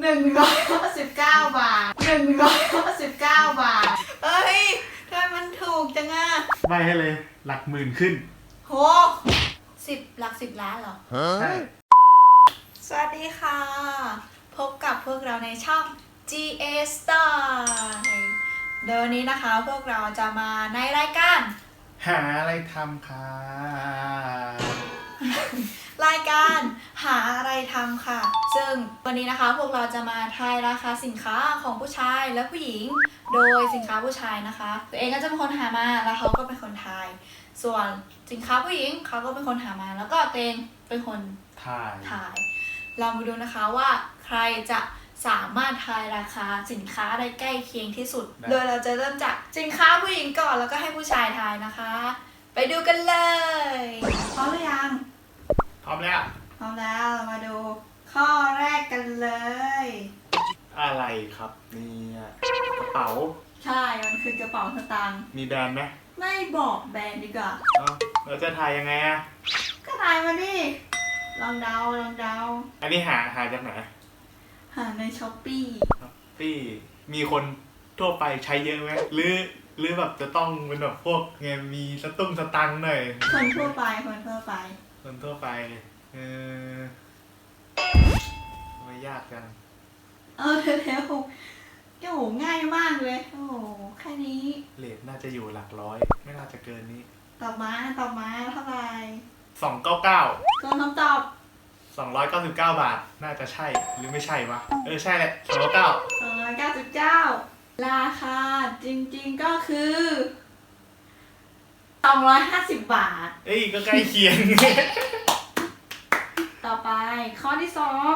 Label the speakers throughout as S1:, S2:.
S1: หนึ่งร้อยสิบเก้าบาทหนึ่งร้อยสิบเก้าบาท เอ้ยทำไมมันถูกจังอะ
S2: ใบให้เลย หลักหมื่นขึ้น
S1: โหสิบหลักสิบล้านเหรอ
S2: ใช่
S1: สวัสดีค่ะ พบกับพวกเราในช่อง GA Star เดี๋ยววันนี้นะคะพวกเราจะมาในรายการ
S2: หาอะไรทำค่ะ
S1: รายการหาอะไรทำค่ะ ซึ่งวันนี้นะคะพวกเราจะมาทายราคาสินค้าของผู้ชายและผู้หญิง โดยสินค้าผู้ชายนะคะ ตัวเองก็จะเป็นคนหามาแล้วเขาก็เป็นคนทาย ส่วนสินค้าผู้หญิงเขาก็เป็นคนหามา แล้วก็ตัวเองเป็นคน
S2: ถ่าย
S1: ถ่าย เรามาดูนะคะว่าใครจะสามารถทายราคาสินค้าได้ใกล้เคียงที่สุด โดยเราจะเริ่มจากสินค้าผู้หญิงก่อนแล้วก็ให้ผู้ชายทายนะคะ ไปดูกันเลยพร้อมหรือยัง
S2: พร้อมแล้ว
S1: พร้อมแล้วเรามาดู ข้อแรกกันเลย
S2: อะไรครับเนี่ยกระเป๋า
S1: ใช่ มันคือกระเป๋าสตางค์
S2: มีแบรนด์ไหม
S1: ไม่บอกแบรนด์ดีกว่า
S2: เอ้าเราจะถ่ายยังไงอะ
S1: ก็ทายมาดิ ลองเดา ลองเดา
S2: อันนี้หาหาจากไหน
S1: หาในช้อปปี้
S2: ที่มีคนทั่วไปใช้เยอะไหมหรือหรือแบบจะต้องเป็นแบบพวกไงมีสตุ้งสตังค์หน่อย
S1: คนทั่วไป คนทั่วไป
S2: คนทั่วไปเออ ไม่ยากจัง
S1: เออเร็วๆโอ้โหง่ายมากเลย โอ้โหแค่นี้
S2: เลทน่าจะอยู่หลักร้อย ไม่น่าจะเกินนี้
S1: ตอบมาตอบมาเท่าไหร่
S2: สองเก้าเก้า
S1: เกินคำตอบ
S2: สองร้อยเก้าสิบเก้าบาท น่าจะใช่หรือไม่ใช่วะ เออใช่แหละสองร้อยเก้า
S1: 299ราคาจริงๆก็คือ250บาท
S2: เอ้ยก็ใกล้เคียง
S1: ต่อไปข้อที่สอง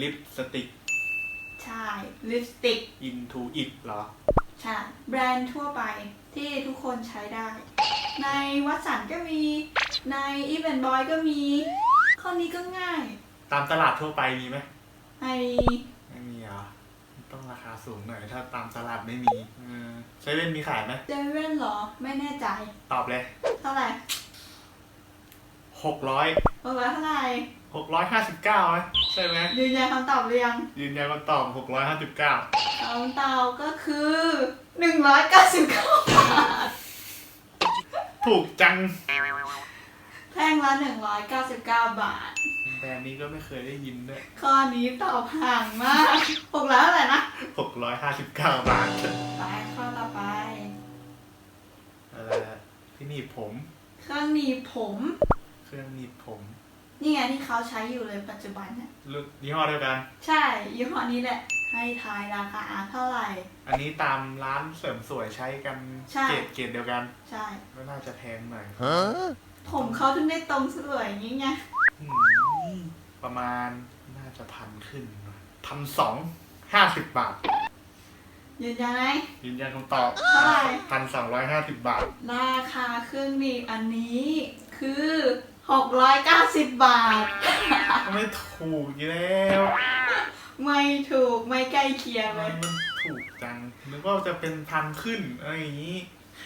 S2: ลิปสติก
S1: ใช่ลิปสติก
S2: into it เหรอ
S1: ใช่ แบรนด์ทั่วไปที่ทุกคนใช้ได้ ในวัสันก็มี ในอีเวนบอยก็มี ข้อนี้ก็ง่าย
S2: ตามตลาดทั่วไปมีไหม
S1: ใน
S2: ไม่มีเหรอต้องราคาสูงหน่อย ถ้าตามตลาดไม่มีเออเซเว่นมีขายไหม
S1: เจเว่นเหรอ ไม่แน่ใจ
S2: ตอบเลย
S1: เท่าไหร่
S2: หกร้อย
S1: บอกว่าเท่าไหร่
S2: หกร้อยห้าสิบเก้าไหม ใช่ไหม
S1: ยืนยันคำตอบหรือยัง
S2: ยืนยันคำตอบหกร้อยห้าสิบเก้า
S1: คำตอบก็คือ 199 บาท
S2: ถูกจัง
S1: แท่งละ 199 บาท
S2: แบรนด์นี้ก็ไม่เคยได้ยินด้วย
S1: ข้อนี้ตอบห่างมากหกแล้วเท่าไหร่นะ
S2: หกร้อยห้าสิบเก้าบาท
S1: ไปข้อต่อไป
S2: อะไรนะที่หนีบผม
S1: เครื่องหนีบผม
S2: เครื่องหนีบผม
S1: นี่ไงที่เขาใช้อยู่เลยปัจจุบันเนี่ย
S2: รุ่นยี่ห้อเดียวกัน
S1: ใช่ยี่ห้อนี้แหละ ให้ทายราคาเท่าไหร่
S2: อันนี้ตามร้านเสริมสวยใช้กัน
S1: ใช่
S2: เกรดเกรดเดียวกัน
S1: ใช่
S2: ก็น่าจะแพงหน่อย
S1: ผมเขาถึงได้ตรงสวยอย่างนี้ไง
S2: อืมประมาณน่าจะพันขึ้นพันสองห้าสิบบาท
S1: ยืนยันไหม
S2: ยืนยันคำตอบ
S1: เท่าไหร่
S2: พันสองร้อยห้าสิบบาท
S1: ราคาเครื่องหนีบอันนี้คือ 690บาท
S2: ไม่ถูกอยู่แล้ว
S1: ไม่ถูกไม่ใกล้เคียงเล
S2: มั
S1: ย
S2: นมันถูกจังนึกว่าจะเป็นพันขึ้นอะไรอย่างนี้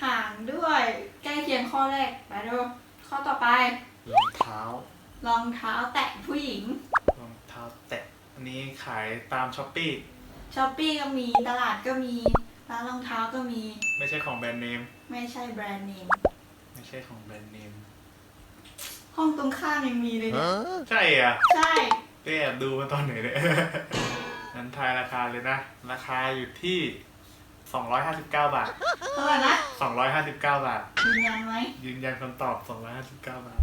S1: ห่างด้วย ใกล้เคียงข้อแรกไปดูข้อต่อไป
S2: รองเท้าร
S1: องเท้าแตะผู้หญิง
S2: รองเท้าแตะอันนี้ขายตามช้อปปี้
S1: ช้อปปี้ก็มีตลาดก็มีร้านรองเท้าก็มี
S2: ไม่ใช่ของแบรนด์เนม
S1: ไม่ใช่แบรนด์เนม
S2: ไม่ใช่ของแบรนด์เนม
S1: ห้องตรงข้ามยังมีเลยเนี่ย
S2: ใช่อะ
S1: ใช่
S2: เต้แอบดูมาตอนไหนเนี่ย นั้นทายราคาเลยนะ ราคาอยู่ที่ 259 บาท
S1: เท่าไหร่นะ
S2: 259 บาท
S1: ยืนยันไหม
S2: ยืนยันคำตอบ 259 บาท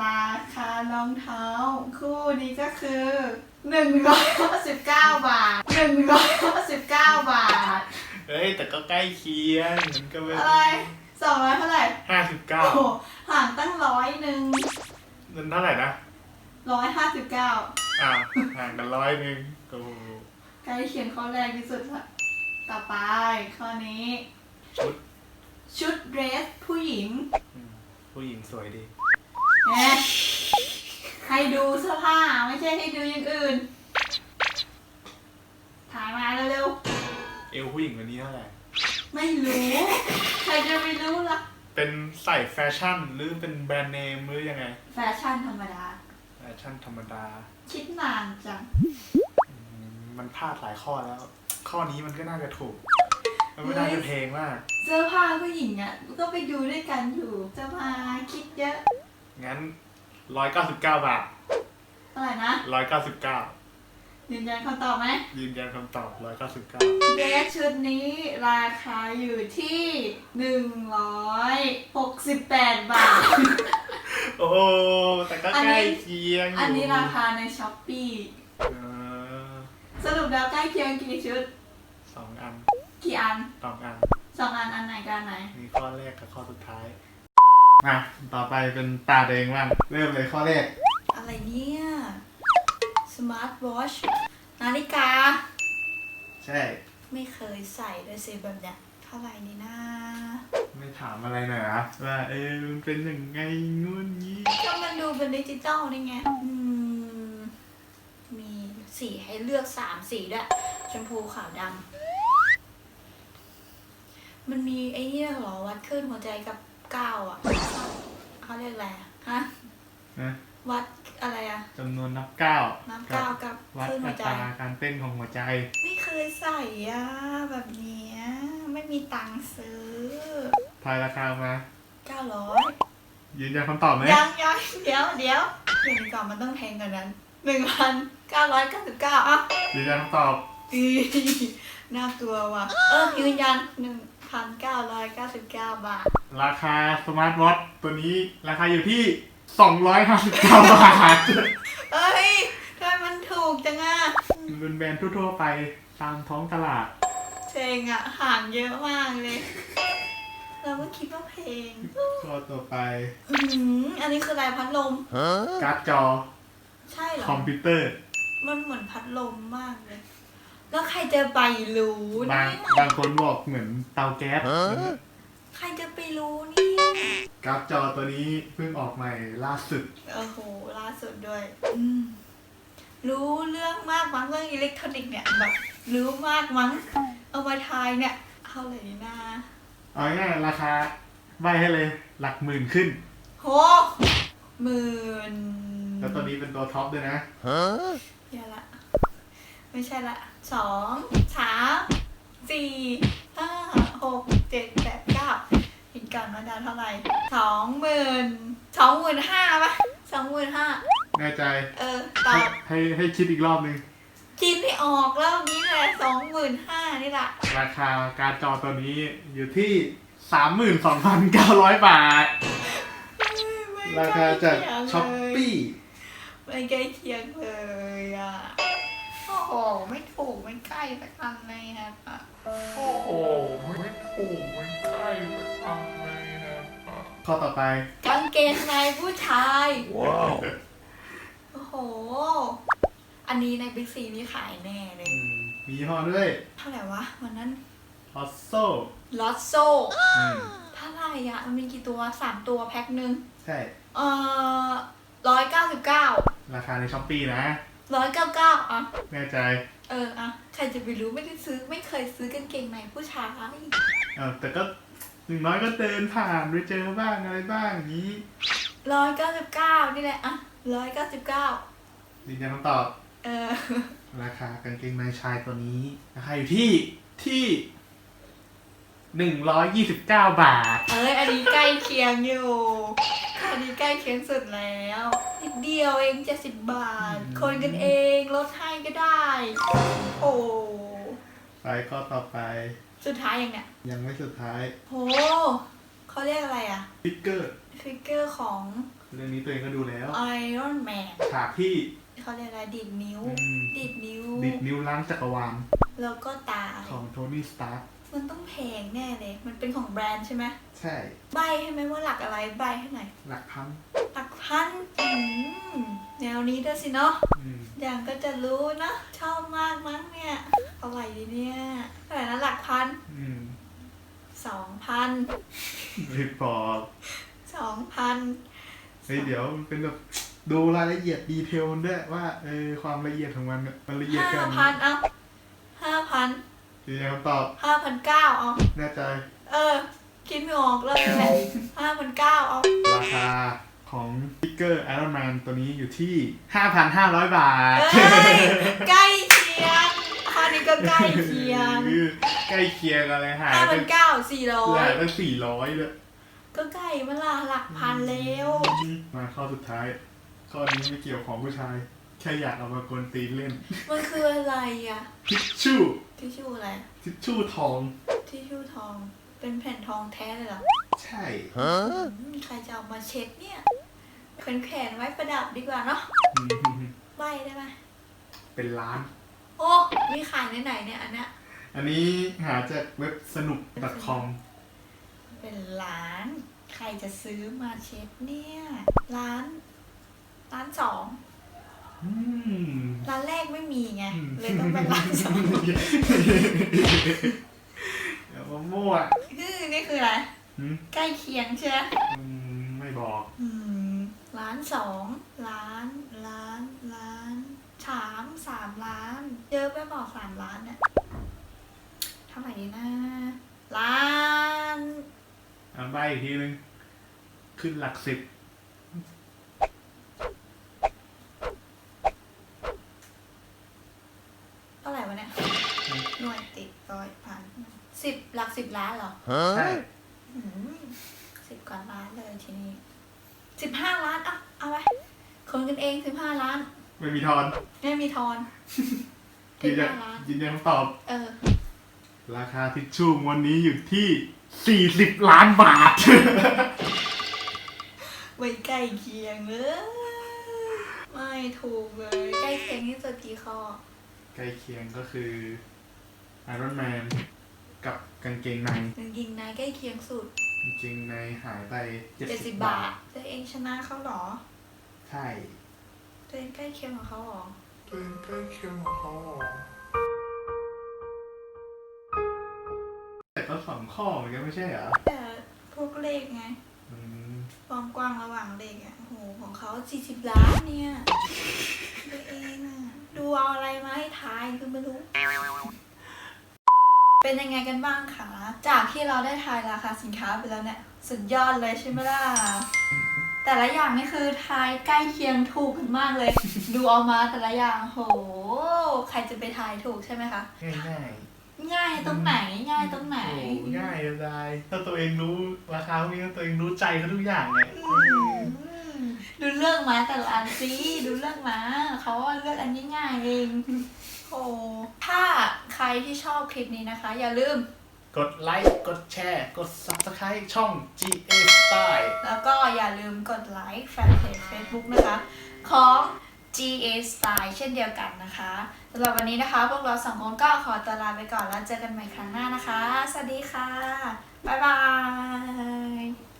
S1: ราคารองเท้า คู่นี้ก็คือ199บาท199บาท
S2: เฮ้ย แต่ก็ใกล้เคียงมันก็เป็น
S1: อะไร สองร้อยเท่าไหร่โอ้โห
S2: 59
S1: ห่างตั้งร้อยหนึ่ง
S2: นั่นเท่าไหร่นะ
S1: ร้อยห้าสิบเก้า
S2: อ่าห่างกันร้อยหนึ่งโอ้โห
S1: ใกล้เคียงข้อแรกที่สุดละต่อไปข้อนี้
S2: ชุด
S1: ชุดเดรสผู้หญิง
S2: อืมผู้หญิงสวยดี
S1: แหมให้ดูเสื้อผ้าไม่ใช่ให้ดูอย่างอื่น ถ่ายมาเร็ว
S2: เอวผู้หญิงวันนี้เท่าไหร่
S1: ๆ ไม่รู้ ใครจะไปรู้ล่ะ
S2: เป็นใส่แฟชั่นหรือเป็นแบรนด์เนมหรือยังไง
S1: แฟชั่นธรรมดา
S2: แฟชั่นธรรมดา
S1: คิดนานจัง
S2: พลาดหลายข้อแล้ว ข้อนี้มันก็น่าจะถูก มันไม่น่าจะเพลงมาก
S1: เสื้อผ้าผู้หญิงอะก็ไปดูด้วยกันอยู่จะมาคิดเยอะ
S2: งั้นร้อยเก้าสิบเก้าบาท
S1: เท่าไหร่นะ
S2: ร้อ ยเก้าสิบเก้า
S1: ยืนยันคำตอบไหม
S2: ยืนยันคำตอบร้อยเก้าสิบเก้า
S1: เดรสชุดนี้ราคาอยู่ที่หนึ่งร้อยหกสิบแปดบาท
S2: โอ้แต่ก็
S1: อัน
S2: ใก
S1: นี้
S2: ล้เคียงยู่
S1: อันนี้ราคาในช้อปปี้
S2: เออ
S1: สรุปแล้วใกล้เคียงกี่ชุด
S2: สองอัน
S1: กี่อัน
S2: สองอัน
S1: สองอันอันไหนกันไหน
S2: มีข้อแรกกับข้อสุดท้าย มา ต่อไปเป็นตาเดงบ้าง เริ่มเลยข้อแรก
S1: อะไรเนี่ย สมาร์ทวอชนาฬิกา
S2: ใช่
S1: ไม่เคยใส่เลยสิแบบเนี้ยเท่าไหร่นี่นะ
S2: ไม่ถามอะไรหน่อยเหรอะว่าเออมันเป็นยังไงงุ่นงี้
S1: ก็มันดูเป็นดิจิตอลนี่ไงอืมมีสีให้เลือกสามสีด้วยชมพูขาวดำมันมีไอ้เนี่ยเหรอวัดคลื่นหัวใจกับก้าวอะเขาเรียกอะไรอะฮะ
S2: นะ
S1: วัดอะไรอะ
S2: จำนวนนับเก้า
S1: น้ำ
S2: กั
S1: ก้าวกับ
S2: วัด
S1: คลื่น
S2: อั
S1: หัวใจ
S2: ตราการเต้นของหัวใจ
S1: ไม่เคยใส่อะแบบเนี้ยไม่มีตังค์ซื้อ
S2: ทายราคามา
S1: เก้าร้อย
S2: ยืนยันคำตอบไหม
S1: ยังยังเดี๋ยวเดี๋ยวเดี๋ยวก่อนมันต้องแพงกว่านั้นหนึ่งพันเก้าร้อยเก้าสิบเก้าอะ
S2: ยืนยันคำตอบ
S1: อีน่ากลัวว่ะ เออยืนยันหนึ่งพันเก้าร้อยเก้าสิบเก้าบาท
S2: ราคาสมาร์ทวอทตัวนี้ราคาอยู่ที่ 259บาท
S1: เอ้ยทำไมมันถูกจังอะ
S2: มันเป็นแบรนด์ทั่วๆไปตามท้องตลาด
S1: เพลงอะห่างเยอะมากเลย เราก็คิดว่าเพลง
S2: ข้อต่อไป
S1: อือหืออันนี้คืออะไรพัดลม
S2: การ์ดจอ
S1: ใช่เหรอ
S2: คอมพิวเตอร์
S1: มันเหมือนพัดลมมากเลย แล้วใครจะไปรู้
S2: บาง
S1: เนี่ย
S2: บางคนบอกเหมือนเตาแก๊ส
S1: ใครจะไปรู้เนี่ย
S2: การ์ดจอตัวนี้เพิ่งออกใหม่ล่าสุด
S1: โอ้โห ล่าสุดด้วย อืม รู้เรื่องมากมั้งเรื่องอิเล็กทรอนิกส์เนี่ย แบบรู้มากมั้ง เอามาทายเนี่ยเท่าไหร่นี่นะ
S2: เอาง่ายๆราคาใบให้เลยหลักหมื่นขึ้น
S1: โหหมื่น
S2: แล้วตัวนี้เป็นตัวท็อปด้วยนะ
S1: เดี๋ยวละ ไม่ใช่ละ สอง สาม สี่ ห้า หก เจ็ดแปดเก้า เห็นก่อนว่าดาวเท่าไหร่สองหมื่นสองหมื่นห้าปะสองหมื่นห้า
S2: แน่ใจ
S1: เออตอ
S2: ให้
S1: บ
S2: ให้ให้คิดอีกรอบหนึ่ง
S1: กินไม่ออกแล้วนี้แหละสองหมื่นห้านี่แหละ
S2: ราคาการ์ดจอตัวนี้อยู่ที่32,900บาท ราคาจากช้อปปี้
S1: ไม่ใกล้เคียงเลยอะโอ้โหไม่ถูกไม่ใกล้สักอันเลยครับ
S2: โอ้โหไม่ถูกไม่ใช่ไม่ทำเลยนะ ข้อต่อไป
S1: กางเกงในผู้ชาย
S2: ว้าว
S1: โอ้โห อันนี้ในบิ๊กซีนี่ขายแน่เลย
S2: มียี่ห้อด้วย
S1: เท่าไหร่วะ วันนั้น
S2: ออสโซ
S1: ลอตโซเท่าไหร่อะมันมีกี่ตัวสามตัวแพ็คหนึ่ง
S2: ใช่
S1: เอ่อร้อยเก้าสิบเก้ารา
S2: คาในช้อปปี้นะ
S1: ร้อยเก้าเก้าอะ
S2: แน่ใจ
S1: เอออะ ใครจะไปรู้ไม่ได้ซื้อไม่เคยซื้อกางเกงในผู้ชาย
S2: เออแต่ก็ หนึ่างน้อยก็เดินผ่านไปเจอบ้างอะไรบ้างอย่างนี้
S1: ร้อยเก้าสิบเก้านี่แหละอะร้อยเก้าสิบเก้า
S2: ยืนยันคำตอบ
S1: เออ
S2: ราคากางเกงในชายตัวนี้ราคาอยู่ที่ที่หนึ่งร้อยยี่สิบเก้าบาท
S1: เอ้ยอันนี้ใกล้เคียงอยู่อันนี้ใกล้เคียงสุดแล้วนิดเดียวเองเจ็ดสิบบาท
S2: อืม
S1: คนกันเองลดให้ก็ได้ โอ้
S2: ไปก็ต่อไป
S1: สุดท้ายยังเนี่ย
S2: ยังไม่สุดท้าย
S1: โหเขาเรียกอะไรอะ
S2: ฟิกเกอร์
S1: ฟิกเกอร์ของ
S2: เรื่องนี้ตัวเองก็ดูแล้ว
S1: Iron Man
S2: ฉากที่
S1: เขาเรียกอะไรดีดนิ้ว
S2: อืม
S1: ดีดนิ้ว
S2: ดิดนิ้วล้างจักรวาล
S1: แล้วก็ตาย
S2: ของโทนี่สตาร์
S1: มันต้องแพงแน่เลย มันเป็นของแบรนด์ใช่ไหม
S2: ใช่
S1: ใบให้ไหมว่าหลักอะไรใบให้หน่อย
S2: หลักพัน
S1: หลักพันอืม แนวนี้ด้วยสิเนาะ
S2: อืม
S1: อย่างก็จะรู้นะชอบมากมั้งเนี่ยเอาไหวดีเนี่ยเท่าไหร่นะหลักพัน
S2: อืม
S1: สองพัน
S2: รีบบอก
S1: สองพัน
S2: เฮ้ยเดี๋ยวมันเป็นแบบดูรายละเอียดดีเทลมันด้วยว่าเออความละเอียดของมันเนี่ยมันละเอียด
S1: ห้า
S2: แค่ไหน
S1: พันเอาห้าพัน
S2: ยืนยันคำตอบ
S1: ห้าพันเก้าเอา
S2: แน่ใจ
S1: เออ คิดไม่ออกเลยแหละห้าพันเก้าเอา
S2: ราคาของฟิก เกอร์ไอรอนแมนตัวนี้อยู่ที่ 5,500 บาท
S1: เอ้ยใกล้เคียงก็ใกล้เคียง
S2: เออใกล้เคียงอะไรหาย
S1: ห้า
S2: ไป
S1: พันเก้าสี่ร้อ
S2: หายยไปสี่ร้อยเลย
S1: ก็ใกล้มาละหลักพันแล้ว
S2: มาข้อสุดท้าย ข้อนี้ไม่เกี่ยวของผู้ชาย แค่อยากเอามากวนตีนเล่น
S1: มันคืออะไรอะ
S2: ทิชชู่
S1: ทิชชู่อะไร
S2: ทิชชู่ทอง
S1: ทิชชู่ทอง เป็นแผ่นทองแท้เลยเหรอ
S2: ใช่
S1: อืมใครจะเอามาเช็ดเนี่ย แขวนแขวนไว้ประดับดีกว่าเนาะ
S2: อืม
S1: ใบได้ไหม
S2: เป็นล้าน
S1: โอ้มีขายในไหนเนี่ยอันเนี้ย
S2: อันนี้หาจากเว็บสนุก .com
S1: เป็นล้าน ใครจะซื้อมาเช็ดเนี่ยร้านร้านสอง
S2: อืม
S1: ร้านแรกไม่มีไง
S2: อืม
S1: เลยต้องเป็นร้านสอง
S2: เดี๋ยวมามั่ว
S1: คือนี่คืออะไร
S2: หืม
S1: ใกล้เคียงใช่ไหม
S2: อืมไม่บอก
S1: อืม ล้านสองล้านล้านล้านสามสามล้าน เยอะไปบอกสามล้านเนี่ยเท่าไหร่ดีนะ ล้าน
S2: อ่าใบอีกทีนึง ขึ้นหลักสิบ
S1: เท่าไหร่วะเนี่ยหน่วยติดร้อยพันสิบหลักสิบล้านเหรอ
S2: ใช่
S1: อืมสิบกว่าล้านเลยทีนี้สิบห้าล้านอะเอาไปคน กันเองสิบห้าล้าน
S2: ไม่มีทอน
S1: ไม่มีทอน
S2: ยื
S1: สิบ
S2: นยัน
S1: ห้าล้าน
S2: ยืนยันคำตอบ
S1: เออ
S2: ราคาทิชชู่วันนี้อยู่ที่ 40 ล้านบาท
S1: ไม่ใกล้เคียงเลยไม่ถูกเลย ใกล้เคียงที่สุดกี่ข้อ
S2: ใกล้เคียงก็คือไอรอนแมนกับกางเกงใน
S1: หนึ่งยิงนายใกล้เคียงสุด
S2: กางเกงในหายไป
S1: เจ็ดสิบ
S2: 70
S1: บา
S2: บา
S1: ท
S2: ท
S1: ตัวเองชนะเขาเหรอ
S2: ใช่
S1: ตัวเองใกล้เคียงของเขาเหรอ
S2: ตัวเองใกล้เคียงของเขาแต่ก็สองข้อเหมือนกันไม่ใช่เหรอ
S1: แต่พวกเลขไง
S2: อืม
S1: ความกว้างระหว่างเลขอะโหของเขาสี่สิบล้านเนี่ยตัวเองอะ ดูเอาอะไรมาให้ทายคือไม่รู้ เป็นยังไงกันบ้างคะ จากที่เราได้ทายราคาสินค้าไปแล้วเนี่ย สุดยอดเลยใช่ไหมล่ะ แต่ละอย่างนี่คือทายใกล้เคียงถูกกันมากเลย ดูเอามาแต่ละอย่างโห ใครจะไปทายถูกใช่ไหมคะ
S2: ง่าย
S1: ง่ายตรงไหนง่ายตรงไหน
S2: ๆโอ้ง่ายจะได้ถ้าตัวเองรู้ราคาพวกนี้ตัวเองรู้ใจเขาทุกอย่างเนี่ย
S1: อืมดูเลือกมาแต่ละอันสิดูเลือกมาเขาเลือกอันง่ายๆเองโอ้ถ้าใครที่ชอบคลิปนี้นะคะ อย่าลืม
S2: กดไลค์ กดแชร์ กด subscribe ช่อง GA Style
S1: แล้วก็อย่าลืมกดไลค์แฟนเพจ Facebook นะคะ ของ GA Style เช่นเดียวกันนะคะสำหรับวันนี้นะคะ พวกเราสองคนก็ขอตัวลาไปก่อนแล้วเจอกันใหม่ครั้งหน้านะคะ สวัสดีค่ะ บ๊าย